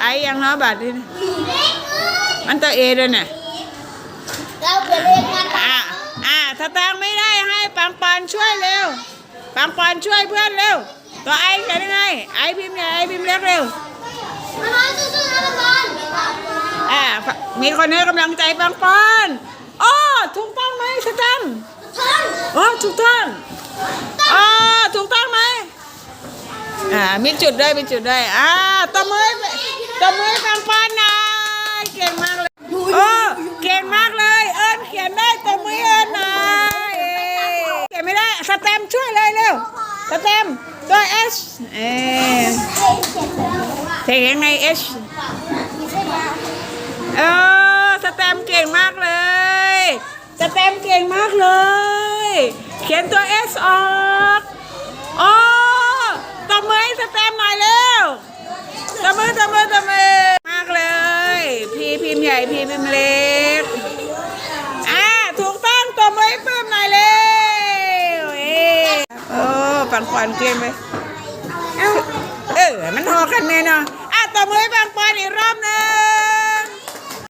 ไอ้ยังเนาะบัดนี้มันตัวเอด้วยเนี่ยเราเปลี่ยนเรียนงานอ่าอ่าถ้าแตงไม่ได้ให้ปังปอนช่วยเร็ว ปังปอนช่วยเพื่อนเร็ว ตัวไอ้เขียนยังไง ไอ้พิมพ์ใหญ่ไอ้พิมพ์เล็กเร็วมาน้อยสู้ๆนะบอลอ่ามีคนให้กำลังใจปังปอนอ๋อถูกต้องไหมสแตมป์ท่านอ๋อถูกต้องอ๋อถูกต้องไหมอ่า มีจุดด้วยมีจุดด้วยอ่าตบมือตบมือให้ปังปอนนะเก่งมากเลยโอ้เก่งมากเลย เอิญเขียนได้ตบมือให้เอิญหนะเขียนไม่ได้สแตมป์ช่วยเลยเร็วสแตมป์ตัว H เออเทยังไง H เออสแตมป์เก่งมากเลยสแตมป์เก่งมากเลย เขียนตัว S ออกอ๋อตบมือให้สแตมป์หน่อยเร็วตบมือตบมือตบมือมากเลย พีพิ มเล็ก อ่า ถูกต้องตบมือให้เพิ่มหน่อยเร็วเอ้โอ้ปังปอนเกมไปเอ้าเออ มันหอกันแน่นอนอะตัวมือให้ปังปอนอีกรอบหนึง